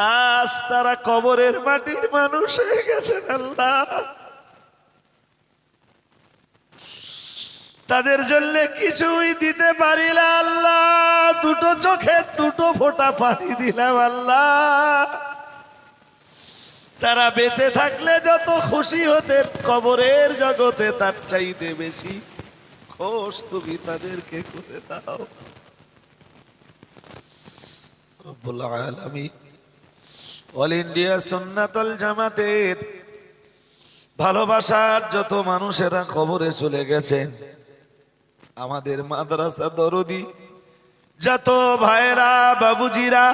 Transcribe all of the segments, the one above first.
আজ তারা কবরের মাটির মানুষ হয়ে গেছেন আল্লাহ। তাদের জন্য কিছুই দিতে পারি না আল্লাহ। দুটো চোখে দুটো ফোঁটা পানি দিলাম আল্লাহ। তারা বেঁচে থাকলে যত খুশি হতেন, কবরের জগতে তার চাইতে বেশি খোশ তুমি তাদেরকে করে দাও। রব্বুল অল ইন্ডিয়া সুন্নাতল জামাতের ভালোবাসার যত মানুষেরা খবরে চলে গেছেন আমাদের মাদ্রাসা দরদি, যত ভাইরা বাবুজিরা,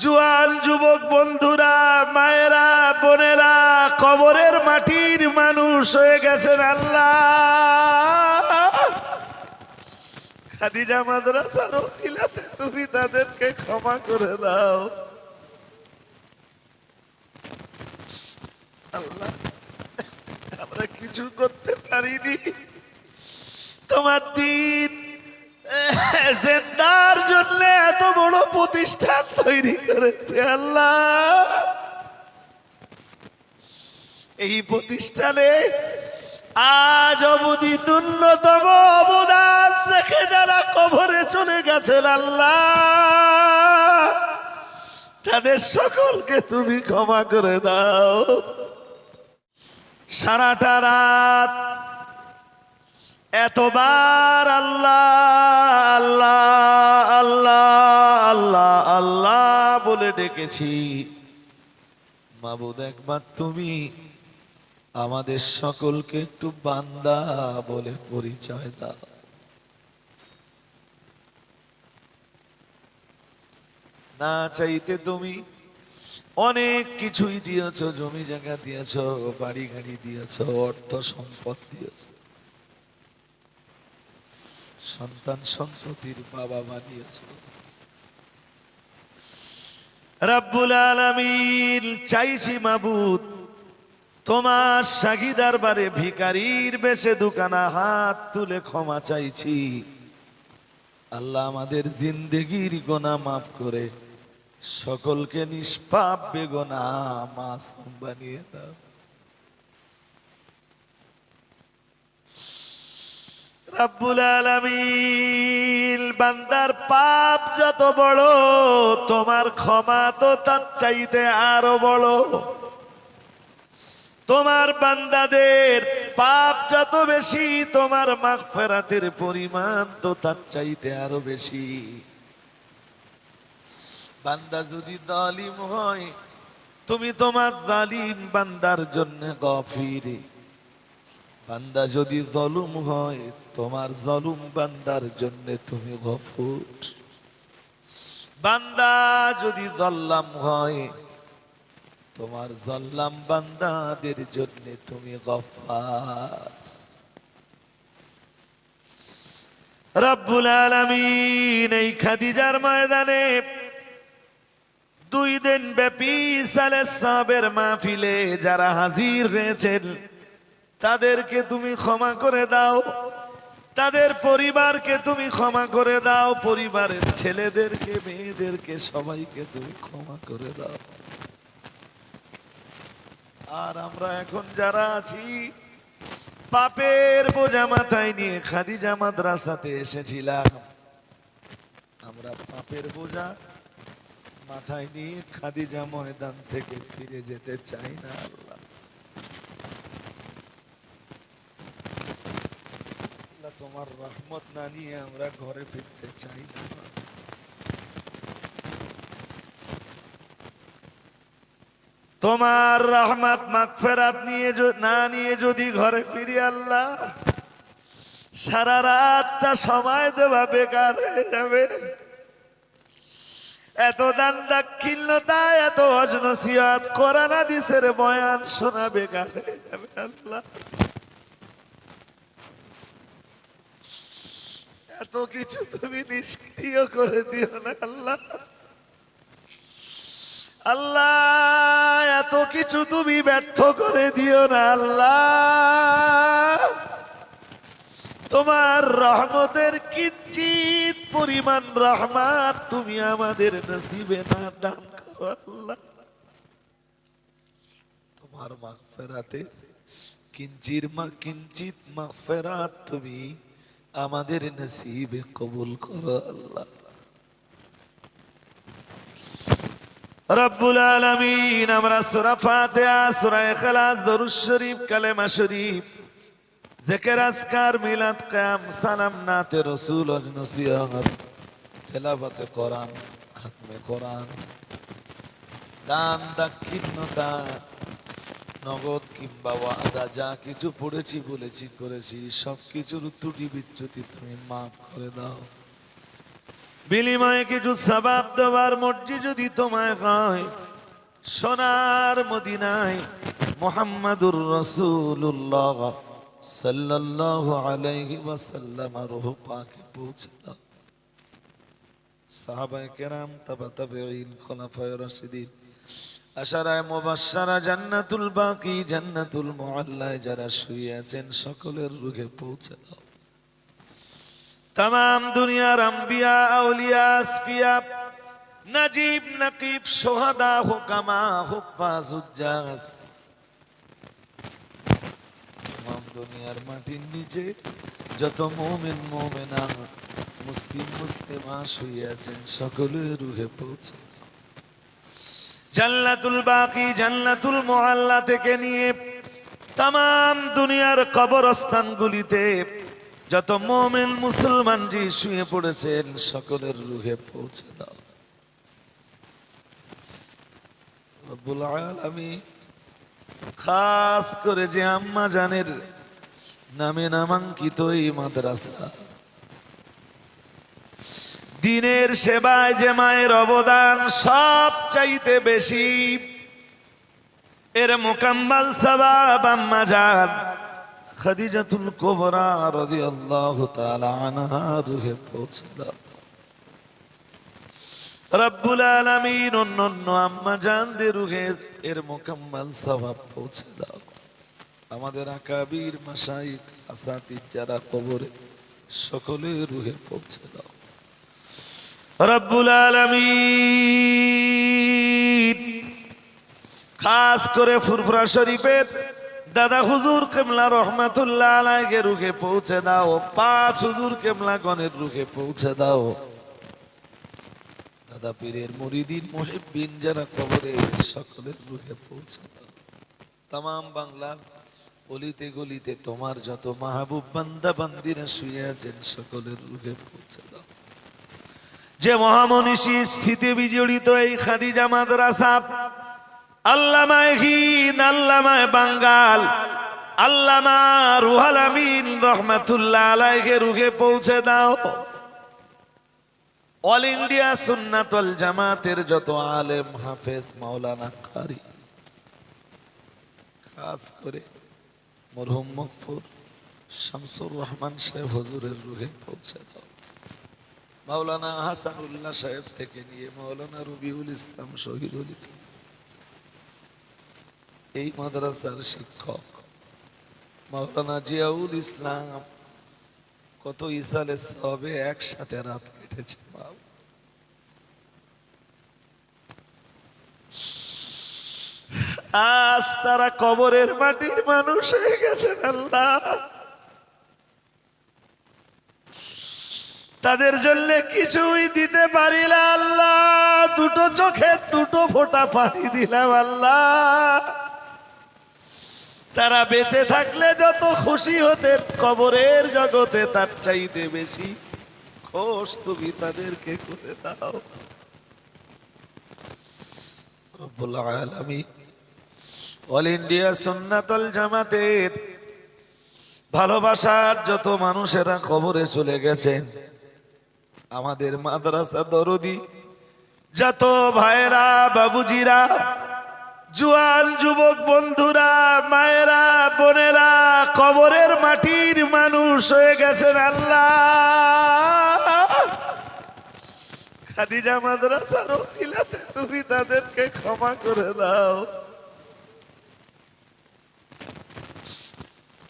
জুয়ান যুবক বন্ধুরা, মায়েরা, বোনেরা, কবরের মাটির মানুষ হয়ে গেছেন আল্লাহ। খাদিজা মাদ্রাসার ওসিলাতে তুমি তাদেরকে ক্ষমা করে দাও। আল্লাহ, আমরা কিছু করতে পারিনি। তোমার দিন জেন্দার জন্য এত বড় প্রতিষ্ঠান তৈরি করেছে আল্লাহ। এই প্রতিষ্ঠানে আজ অবধি ন্যূনতম অবদান রেখে যারা কবরে চলে গেছেন আল্লাহ, তাদের সকলকে তুমি ক্ষমা করে দাও। সারাটা রাত। এতবার আল্লাহ আল্লাহ আল্লাহ আল্লাহ আল্লাহ বলে ডেকেছি। মাবুদ একবার তুমি। আমাদের সকলকে একটু বান্দা বলে পরিচয় দাও। না চাইতে তুমি অনেক কিছুই দিয়েছ, জমি জায়গা দিয়েছ, বাড়ি গাড়ি দিয়েছ, অর্থ সম্পদ দিয়েছ। সন্তান সন্ততির বাবা বানিয়েছ। রাব্বুল আলামিন, চাইছি মাবুদ, তোমার সাগিদার বারে ভিকারির বেশে দুকানা হাত তুলে ক্ষমা চাইছি। আল্লাহ আমাদের জিন্দেগির গোনা মাফ করে সকলকে নিষ্পাপ বেগনা মাসুম বানিয়ে দাও। রাব্বুল আলামিন, বান্দার পাপ যত বড়, তোমার ক্ষমা তো তার চাইতে আরও বড়। তোমার বান্দাদের পাপ যত বেশি, তোমার মাগফিরাতের পরিমাণ তো তার চাইতে আরও বেশি। বান্দা যদি জালিম হয়, তুমি তোমার জালিম বান্দার জন্য গফিরে। বান্দা যদি জলুম হয়, তোমার জলুম বান্দার জন্য তুমি গফুর। বান্দা যদি জল্লাম হয়, তোমার জল্লাম বান্দাদের জন্য তুমি গফার। রব্বুল আলামিন, এই খাদিজার ময়দানে দুই দিন ব্যাপী সালে সাবের মাহফিলে যারা হাজির হয়েছেন, তাদেরকে তুমি ক্ষমা করে দাও। তাদের পরিবারকে তুমি ক্ষমা করে দাও। পরিবারের ছেলেদেরকে, মেয়েদেরকে সবাইকে তুমি ক্ষমা করে দাও। আর আমরা এখন যারা আছি, পাপের বোঝা মাথায় নিয়ে খাদিজা মাদ্রাসাতে এসেছিলাম। আমরা পাপের বোঝা মাথায় নিয়ে খাদিজা ময়দান থেকে ফিরে যেতে চাই না আল্লাহ। তোমার রহমত না নিয়ে আমরা ঘরে ফিরতে চাই না। তোমার রহমত মাগফেরাত নিয়ে না নিয়ে যদি ঘরে ফিরি আল্লাহ, সারা রাতটা সময় দেওয়া বেকার হয়ে যাবে। এত দান দাক্ষিণ্যতা, এত অজনসিয়াত কোরআন হাদিসের বয়ান শোনা বেকার আল্লাহ। এত কিছু তুমি নিষ্ক্রিয় করে দিও না, আল্লাহ। আল্লাহ, এত কিছু তুমি ব্যর্থ করে দিও না, আল্লাহ। তোমার রহমতের কিঞ্চিত পরিমাণ রহমান তুমি আমাদের নসিবে না দান করো আল্লাহ। তোমার মাগফেরাতে কিঞ্চির মা কিঞ্চিত মাগফেরাত তুমি আমাদের নসিবে কবুল করো আল্লাহ। রব্বুল আলামিন, আমরা সূরা ফাতিহা, সূরা ইখলাস শরীফ, কালেমা শরীফ জিকির আজকার মিলাদ কাম সালাম নাতে রাসূল নসিহত। তেলাওয়াতে কোরআন, খতমে কোরআন। দান দাক্ষিণ্যতা নগদ কিংবা ওয়াদা, যা কিছু পড়েছি, বলেছি, করেছি সব কিছুর ত্রুটি বিচ্যুতি তুমি মাফ করে দাও। বিনিময়ে কিছু সবাব দেওয়ার মর্জি যদি তোমায় হয়, সোনার মদিনায় মোহাম্মদুর রসুল্লাহ সাল্লাল্লাহু আলাইহি ওয়াসাল্লাম রূহ পাকে পৌঁছে সাহাবায়ে কেরাম, তাবা তাবেঈন, খোলাফায়ে রাশিদিন, আশারায়ে মুবাশশারা, জান্নাতুল বাকি, জান্নাতুল মুআল্লায় যারা শুয়ে আছেন সকলের রূহে পৌঁছে দাও তাম দুনিয়ার আম্বিয়া, আউলিয়া, আসফিয়া, নাজিব, নাকিব, সোহাদা, হুকামা হোক পাজুজ্জাস দুনিয়ার মাটির নিচে যত মুমিন মুমিনা, মুসলিম মুসলিমা শুয়ে আছেন সকলের রুহে পৌঁছে। জান্নাতুল বাকি, জান্নাতুল মুআল্লা থেকে নিয়ে তাম দুনিয়ার কবরস্থানগুলিতে যত মোমেন মুসলমান জি শুয়ে পড়েছেন, সকলের রুহে পৌঁছে দাও। আলামিন খাস করে যে আম্মা জানের নামে নামাঙ্কিত এই মাদ্রাসা। দিনের সেবায় যে মায়ের অবদান সব চাইতে বেশি, এর মোকাম্মাল সবাব আম্মা জান খাদিজাতুল কোবরা রাদিয়াল্লাহু তাআলা আনহা রুহে পৌঁছে দাও রব্বুল আলামিন অন্যান্য আম্মা জানদের রুহে এর মোকাম্মাল সওয়াব পৌঁছে দাও আমাদের আকাবির মাশাইখ আসাতিদ যারা কবরে সকলে রুহে পৌঁছে দাও। রব্বুল আলামিন। খাস করে ফুরফুরা শরীফের দাদা হুজুর কেমলা রহমাতুল্লাহ আলাইকে রুখে পৌঁছে দাও। পাঁচ হুজুর কেমলা গণের রুখে পৌঁছে দাও। দাদা পীরের মুরিদিন মুহিব্বিন যারা কবরে সকলের রুখে পৌঁছে দাও। তাম বাংলার অলিতে গলিতে তোমার যত মাহবুব বান্দা বান্দিরা শুয়ে আছেন, সকলের রুখে পৌঁছে দাও। যে মহামনীষী স্থিতি বিজড়িত এই খাদিজা মাদ্রাসা আল্লামায় আল্লামায় বাঙ্গাল, আল্লামা রুহাল আমিন রহমাতুল্লাহ আলাইকে রুহে পৌঁছে দাও। অল ইন্ডিয়া সুন্নাতল জামাতের যত আলেম, হাফেজ, মাওলানা কারি, খাস করে মরহুম মকফুর শামসুর রহমান সাহেব হুজুরের রুহে পৌঁছে দাও মাওলানা হাসানুল্লাহ সাহেব থেকে নিয়ে মাওলানা রবিউল ইসলাম শহীদুল ইসলাম এই মাদ্রাসার শিক্ষক মাওলানা জিয়াউল ইসলাম কত ইসালে সবে একসাথে রাত কেটেছে বাবা। আজ তারা কবরের মাটির মানুষ হয়ে গেছেন আল্লাহ। তাদের জন্য কিছুই দিতে পারি না আল্লাহ। দুটো চোখে দুটো ফোঁটা পানি দিলাম আল্লাহ। তারা বেঁচে থাকলে যত খুশি হতে কবরের জগতে তার চাইতে বেশি খোশ তুমি তাদেরকে করে দাও। আলামিন অল ইন্ডিয়া সুন্নাতল জামাতের ভালোবাসার যত মানুষেরা খবরে চলে গেছেন আমাদের মাদ্রাসা দরদি, যত ভাইরা বাবুজিরা, জুয়ান যুবক বন্ধুরা, মায়েরা, বোনেরা, কবরের মাটির মানুষ হয়ে গেছেন আল্লাহ। খাদিজা মাদ্রাসার ওসিলাতে তুমি তাদেরকে ক্ষমা করে দাও।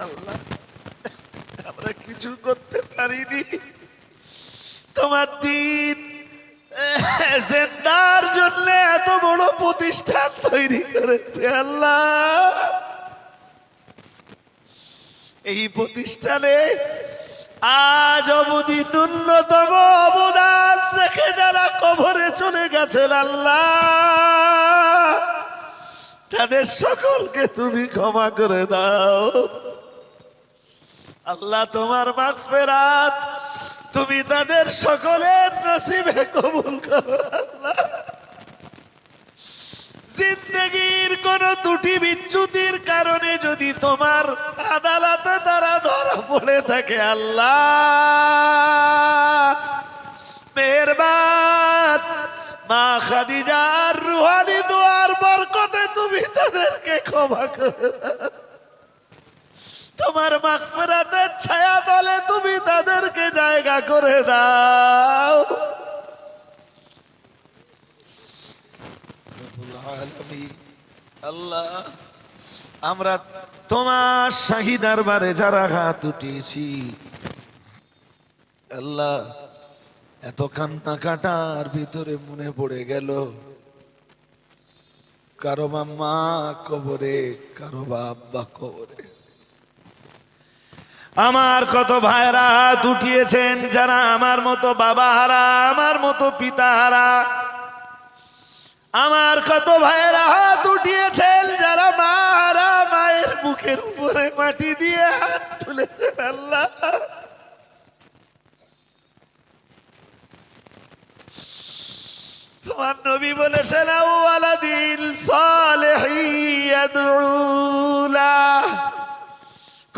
আল্লাহ, আমরা কিছু করতে পারিনি। তোমার দিন জেন্দার জন্য এত বড় প্রতিষ্ঠান তৈরি করেছে আল্লাহ। এই প্রতিষ্ঠানে আজ অবধি ন্যূনতম অবদান রেখে যারা কবরে চলে গেছেন আল্লাহ, তাদের সকলকে তুমি ক্ষমা করে দাও। আল্লাহ তোমার মাগফিরাত। তুমি তাদের সকলের নসিবে কবুল করো, আল্লাহ। জিন্দগির কোন ত্রুটি বিচ্যুতির কারণে যদি তোমার আদালতে তারা ধরা পড়ে থাকে, আল্লাহ। মেহরবান। রুহানি দোয়ার বরকতে তুমি তাদেরকে ক্ষমা করে। তোমার মাগফিরাতের ছায়া তলে তুমি তাদেরকে জায়গা করে দাও। আল্লাহ আমরা তোমার শাহী দরবারে যারা হাত উঠিয়েছি আল্লাহ এত কান্না কাটার ভিতরে মনে পড়ে গেল। কারও বা মা কবরে কারও বা আব্বা কবরে। আমার কত ভাইরা হাত উঠিয়েছেন, যারা আমার মতো বাবা হারা, আমার মতো পিতা হারা। আমার কত ভাইয়েরা হাত উঠিয়েছেন, যারা মা হারা, মায়ের বুকের উপরে মাটি দিয়ে হাত তুলেছেন আল্লাহ। তোমার নবী বলেছেন আউয়ালাদিল সালেহিয়াদুলা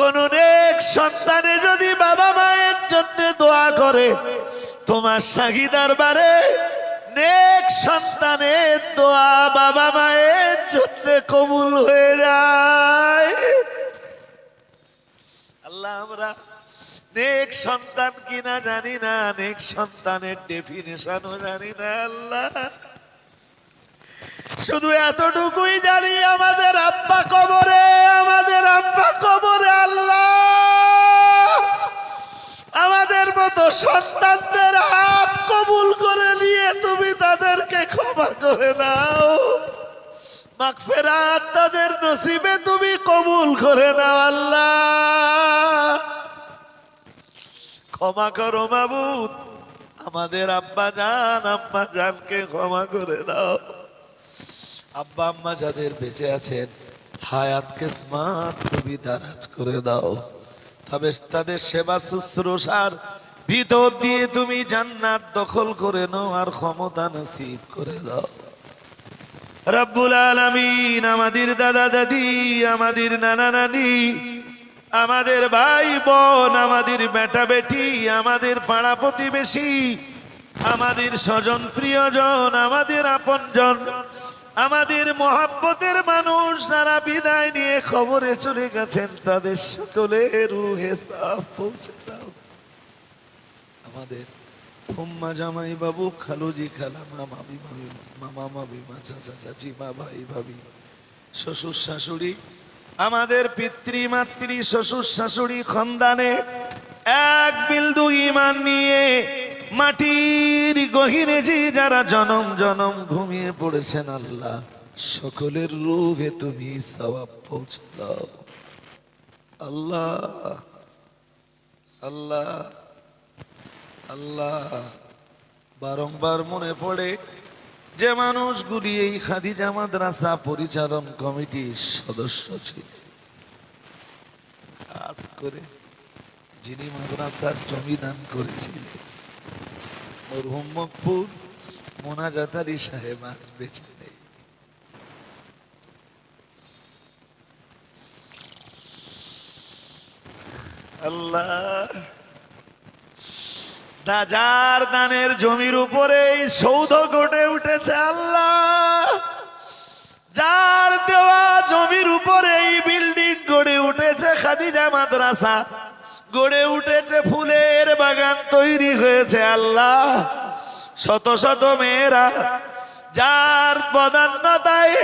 কোন নেক সন্তানে যদি বাবা মায়ের জন্য দোয়া করে, তোমার শাহী দরবারে নেক সন্তানের দোয়া বাবা মায়ের জন্য কবুল হয়ে যায়। আল্লাহ, আমরা নেক সন্তান কিনা জানি না, নেক সন্তানের ডেফিনেশনও জানি না, আল্লাহ। শুধু এতটুকুই জানি আমাদের আব্বা কবরে, আমাদের আব্বা কবরে আল্লাহ। আমাদের মতো সন্তানদের হাত কবুল করে নিয়ে তুমি তাদেরকে ক্ষমা করে দাও। মাগফিরাত তাদের নসিবে তুমি কবুল করে নাও আল্লাহ। ক্ষমা করো মাবুদ, আমাদের আব্বা জান আম্মা জানকে ক্ষমা করে দাও। আব্বা আম্মা যাদের বেঁচে আছেন, হায়াত, কিসমাত, তুমি দারাজ করে দাও। তবে তাদের সেবা শুশ্রূষার ভিতর দিয়ে তুমি জান্নাত দখল করে নাও আর ক্ষমতা নসিব করে দাও। রব্বুল আলামিন, আমাদের দাদা দাদি, আমাদের নানা নানি, আমাদের ভাই বোন, আমাদের বেটা বেটি, আমাদের পাড়া প্রতিবেশী, আমাদের স্বজন প্রিয়জন, আমাদের আপনজন আমাদের মহাব্বতের মানুষ যারা বিদায় নিয়ে খবরে চলে গেছেন, তাদের সকলের রুহে আমাদের ফুম্মা জামাই বাবু, খালুজি খালা মা মামি মামি, মামা, মামি, মা, চাচা, চাচি, মা, ভাই, ভাবি, শ্বশুর, শাশুড়ি, আমাদের পিতৃ মাতৃ শ্বশুর, শাশুড়ি, খন্দানে এক বিন্দু ইমান নিয়ে মাটির গহিনে যে যারা জনম জনম ঘুমিয়ে পড়েছেন আল্লাহ, সকলের রোগে তুমি সবাব পৌঁছে দাও। আল্লাহ আল্লাহ আল্লাহ, বারংবার মনে পড়ে যে মানুষগুলি এই খাদিজা মাদ্রাসা পরিচালন কমিটির সদস্য ছিল। কাজ করে যিনি মাদ্রাসার জমি দান করেছিলেন মরহুম সাহেব আজ বেঁচে নেই। আল্লাহ, দাজার দানের জমির উপরে সৌধ গড়ে উঠেছে আল্লাহ। যার দেওয়া জমির উপরে এই বিল্ডিং গড়ে উঠেছে খাদিজা মাদ্রাসা। গড়ে উঠেছে ফুলের বাগান, তৈরি হয়েছে আল্লাহ। শত শত মেয়েরা যার বদান্যতায়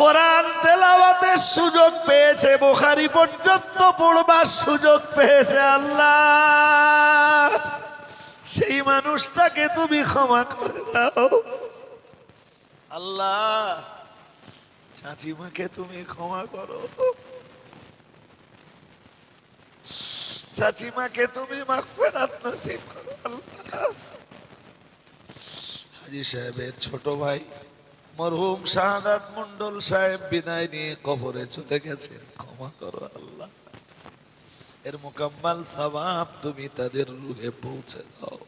কোরআন তেলাওয়াতের সুযোগ পেয়েছে, বোখারি পর্যন্ত পড়বার সুযোগ পেয়েছে আল্লাহ। সেই মানুষটাকে তুমি ক্ষমা করে দাও। আল্লাহ, চাচিমাকে তুমি ক্ষমা করো। চাচিমাকে তুমি মাগফিরাত নসিব করো, আল্লাহ। হাজি সাহেবের ছোট ভাই মরহুম শাহাদাত মন্ডল সাহেব বিদায় নিয়ে কবরে চলে গেছেন, ক্ষমা করো, আল্লাহ। এর মোকাম্মাল সবাব তুমি তাদের রুহে পৌঁছে দাও।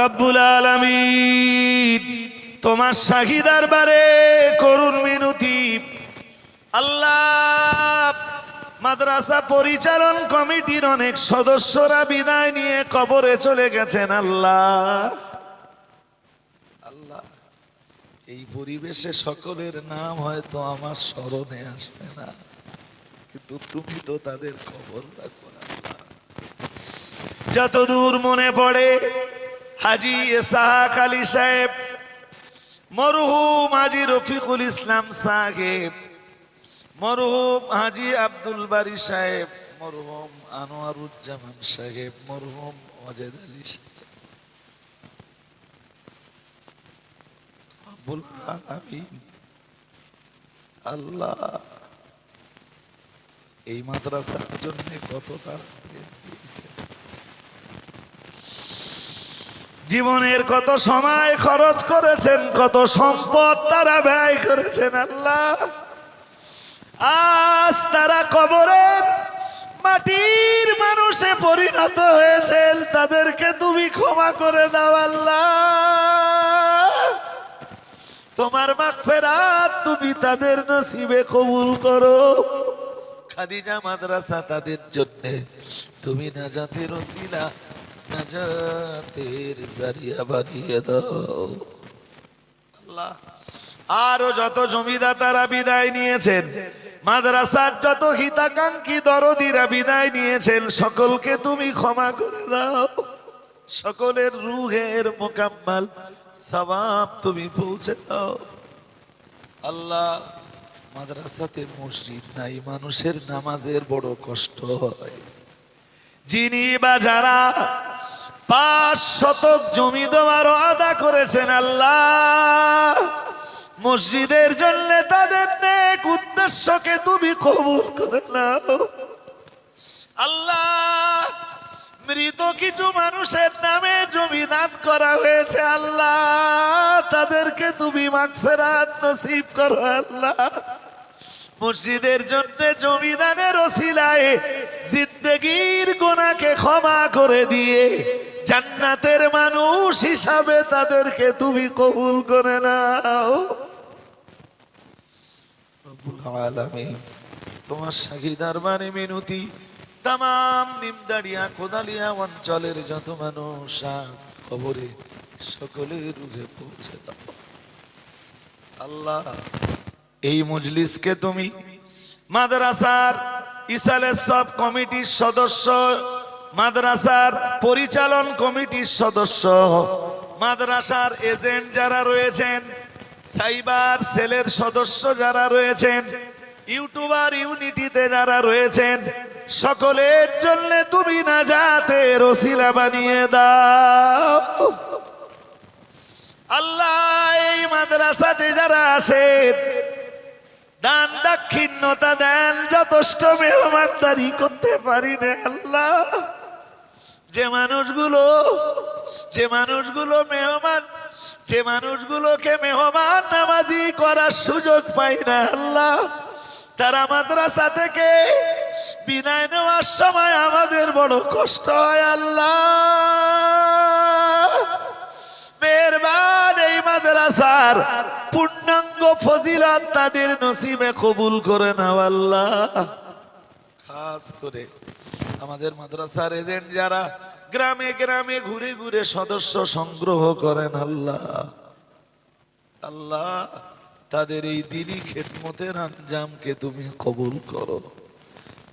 রব্বুল আলামিন, তোমার শাহিদার বারে করুণ মিনতি আল্লাহ মাদ্রাসা পরিচালন কমিটির অনেক সদস্যরা বিদায় নিয়ে কবরে চলে গেছেন আল্লাহ। আল্লাহ এই পরিবেশে সকলের নাম হয়তো আমার স্মরণে আসবে না কিন্তু তুমি তো তাদের খবর রাখো যতদূর মনে পড়ে হাজি এসাহাক আলী সাহেব মরহুম হাজি রফিকুল ইসলাম সাহেব মরহুম হাজি আব্দুল বারি সাহেব, মরহুম আনোয়ারুজ্জামান সাহেব, মরহুম অজেদ আলী সাহেব। আল্লাহ এই মাদ্রাসার জন্য কত তারা জীবনের কত সময় খরচ করেছেন, কত সম্পদ তারা ব্যয় করেছেন, আল্লাহ। আজ তারা কবরের মাটির মানুষে পরিণত হয়েছেন। তাদেরকে তুমি ক্ষমা করে দাও আল্লাহ। তোমার মাগফিরাত তুমি তাদের নসিবে কবুল করো। খাদিজা মাদ্রাসা তাদের জন্য। তুমি নাজাতের ওসিলা, নাজাতের জারিয়া বানিয়ে দাও। আল্লাহ, আরও যত জমিদাতারা বিদায় নিয়েছেন। মাদ্রাসার যত হিতাকাঙ্ক্ষী দরদিরা বিদায় নিয়েছেন, সকলকে তুমি ক্ষমা করে দাও। সকলের রুহের মোকাম্মাল সবাব তুমি পৌঁছে দাও। আল্লাহ, মাদ্রাসাতে মসজিদ নাই, মানুষের নামাজের বড় কষ্ট হয়। যিনি বা যারা পাঁচ শতক জমি দেওয়ার আদা করেছেন, আল্লাহ মসজিদের জন্য তাদের নেক উদ্দেশ্যকে তুমি কবুল করে নাও। আল্লাহ, মৃত কিছু মানুষের নামে জমি দান করা হয়েছে, আল্লাহ। তাদেরকে তুমি মাগফেরাত নসিব করো, আল্লাহ। মসজিদের জন্য জমিদানের ওসিলায় জিন্দগির গোনাকে ক্ষমা করে দিয়ে জান্নাতের মানুষ হিসাবে তাদেরকে তুমি কবুল করে নাও। আলামিন। তোমার দরবারে মিনতি তাম নিমদাড়িয়া কোদালিয়া অঞ্চলের যত মানুষ আজ খবরে সকলের রুহে পৌঁছে আল্লাহ, এই মজলিসকে তুমি মাদ্রাসার ইসালে সব কমিটির সদস্য, মাদ্রাসার পরিচালন কমিটির সদস্য, মাদ্রাসার এজেন্ট যারা রয়েছেন সাইবার সেলের সদস্য যারা রয়েছেন, ইউটিউবার, ইউনিটিতে যারা রয়েছেন, সকলের জন্য তুমি না যাতে রসিলা বানিয়ে দাও। আল্লাহ, এই মাদ্রাসাতে যারা আসেন দান দাক্ষিণ্যতা দেন, যথেষ্ট মেহমানদারি করতে পারি না আল্লাহ। যে মানুষগুলো যে মানুষগুলো মেহমান, যে মানুষগুলোকে মেহমান নামাজি করার সুযোগ পাই না আল্লাহ। তারা মাদ্রাসা থেকে বিদায় নেওয়ার সময় আমাদের বড় কষ্ট হয় আল্লাহ। মেহরবান এই মাদ্রাসার পূর্ণাঙ্গ ফজিলত তাদের নসিবে কবুল করে নাও আল্লাহ। খাস করে। আমাদের মাদ্রাসার এজেন্ট যারা, গ্রামে গ্রামে ঘুরে ঘুরে সদস্য সংগ্রহ করেন আল্লাহ। আল্লাহ, তাদের এই দিনই খেদমতের আঞ্জামকে তুমি কবুল করো।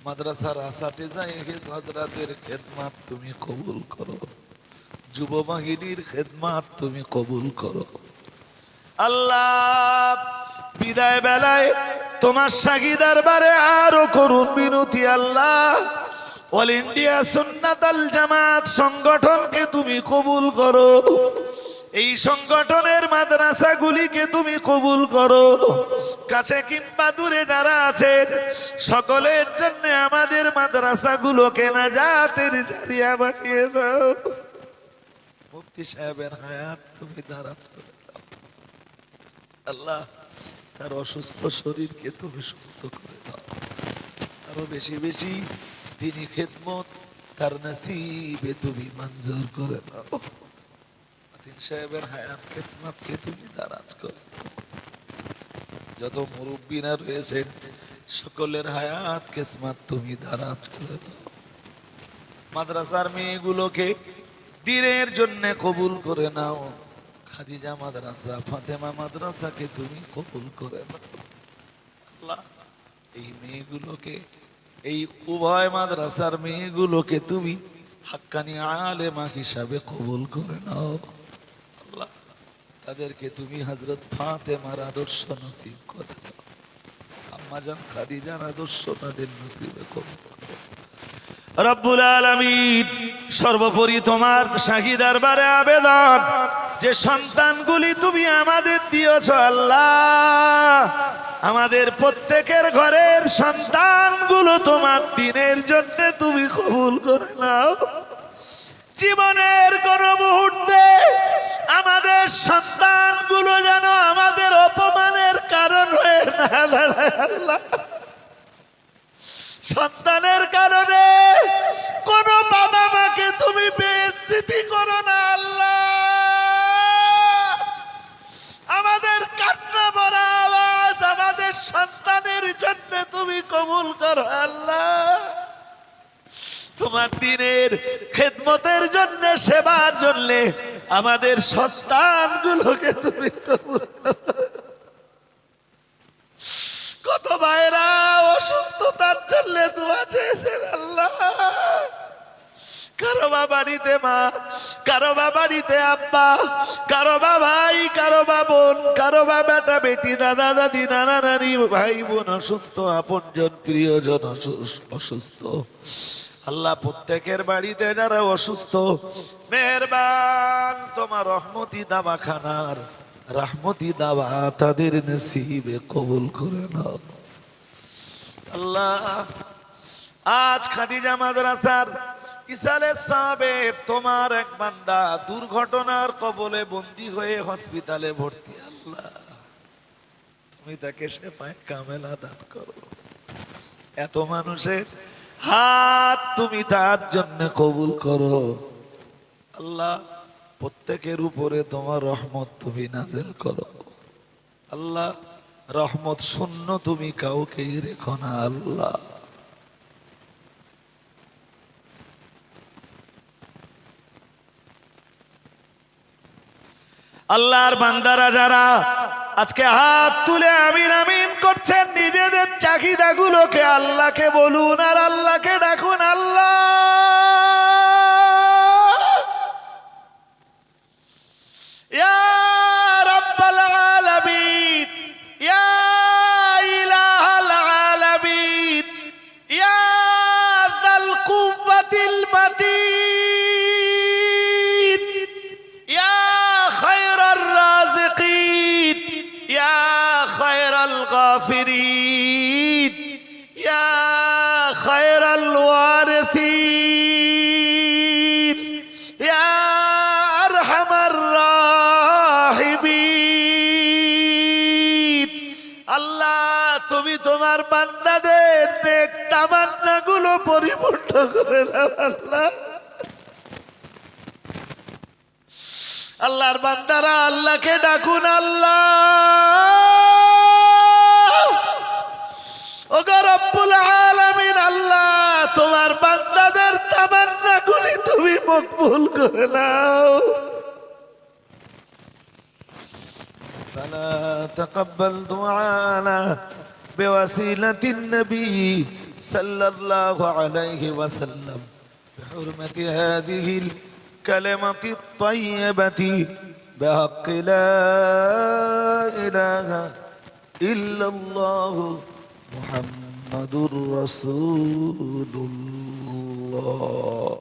মাদ্রাসার আসাতে যাই হজরাতের খেদমাত তুমি কবুল করো। যুব বাহিনীর খেদমাত তুমি কবুল করো। আল্লাহ বিদায় বেলায় তোমার সাগিদার বারে আরও করুন বিনতি আল্লাহ। অল ইন্ডিয়া সুন্নাত আল জামাত সংগঠনকে তুমি কবুল করো। এই সংগঠনের মাদ্রাসাগুলিকে তুমি কবুল করো। কাছে কিংবা দূরে যারা আছে, সকলের জন্য আমাদের মাদ্রাসাগুলোকে না জাতের জারিয়া বানিয়ে দাও। মুফতি সাহেবের হায়াত তুমি দারাজ আল্লাহ, তার অসুস্থ শরীরকে তুমি সুস্থ করে দাও। আরও বেশি বেশি তিনি খেদমত, তার নসিবে তুমি মঞ্জুর করে দাও সাহেবের হায়াত কিসমতকে তুমি দারাজ করে। যত মুরব্বীরা রয়েছেন সকলের হায়াত কিসমত তুমি দারাজ করে দাও মাদ্রাসার মেয়েগুলোকে দিনের জন্য কবুল করে নাও। খাদিজা মাদ্রাসা, ফাতেমা মাদ্রাসাকে তুমি কবুল করে নাও। আল্লাহ, এই মেয়েগুলোকে এই উভয় মাদ্রাসার মেয়েগুলোকে তুমি হাক্কানি আলেমা হিসাবে কবুল করে নাও। আল্লাহ, তাদেরকে তুমি হজরত ফাতেমার আদর্শ নসিব করে দাও। আম্মাজান খাদিজার আদর্শ তাদের নসিবে কবুল রব্বুল আলামিন, সর্বোপরি তোমার শাহী দরবারে আবেদন, যে সন্তানগুলি তুমি আমাদের দিয়েছ আল্লাহ আমাদের প্রত্যেকের ঘরের সন্তানগুলো তোমার দিনের জন্য তুমি কবুল করে নাও। জীবনের কোন মুহূর্তে আমাদের সন্তানগুলো যেন আমাদের অপমানের কারণ হয়ে না দাঁড়ায় আল্লাহ। সন্তানের কারণে কোন বাবা মাকে তুমি বেস্মৃতি করো না আল্লাহ। আমাদের তুমি কবুল করো, আল্লাহ। তোমার দিনের খেদমতের জন্য, সেবার জন্য আমাদের সন্তান গুলোকে তুমি কবুল কত ভাইরা অসুস্থতার জন্য দোয়া চেয়েছেন, আল্লাহ। কারও বাড়িতে মা, কারও বাড়িতে আব্বা, কারও বা ভাই, কারও বা বোন, কারও বা বেটা বেটি, দাদা, দাদি, নানা, নানি, ভাই, বোন অসুস্থ, আপনজন, প্রিয়জন অসুস- অসুস্থ। আল্লাহ, প্রত্যেকের বাড়িতে যারা অসুস্থ, মেহরবান, তোমার রহমতি দাবা খানার রহমতি দাবা তাদের নসিবে কবুল করে নাও। আল্লাহ, আজ খাদিজা মাদ্রাসার তোমার এক বান্দা দুর্ঘটনার কবলে বন্দি হয়ে হসপিটালে ভর্তি। আল্লাহ, তুমি তাকে সে পায় কামেলা দান করো। এত মানুষের হাত তুমি তার জন্য কবুল করো। আল্লাহ, প্রত্যেকের উপরে তোমার রহমত তুমি নাজেল করো। আল্লাহ, রহমত শূন্য তুমি কাউকেই রেখো না। আল্লাহ আল্লাহর বান্দারা যারা আজকে হাত তুলে আমিন আমিন করছেন, নিজেদের চাহিদা গুলোকে আল্লাহকে বলুন আর আল্লাহকে ডাকুন। পরিপূর্ণ করে দাও আল্লাহ আল্লাহর বান্দারা আল্লাহকে ডাকুন আল্লাহ ওগো রব্বুল আলামিন আল্লাহ তোমার বান্দাদের তামান্না গুলি তুমি মকবুল করে নাও فلا تقبل دعانا بوسيلة النبي صلى الله عليه وسلم. بحرمة هذه الكلمة الطيبة بحق لا إله إلا الله محمد رسول الله.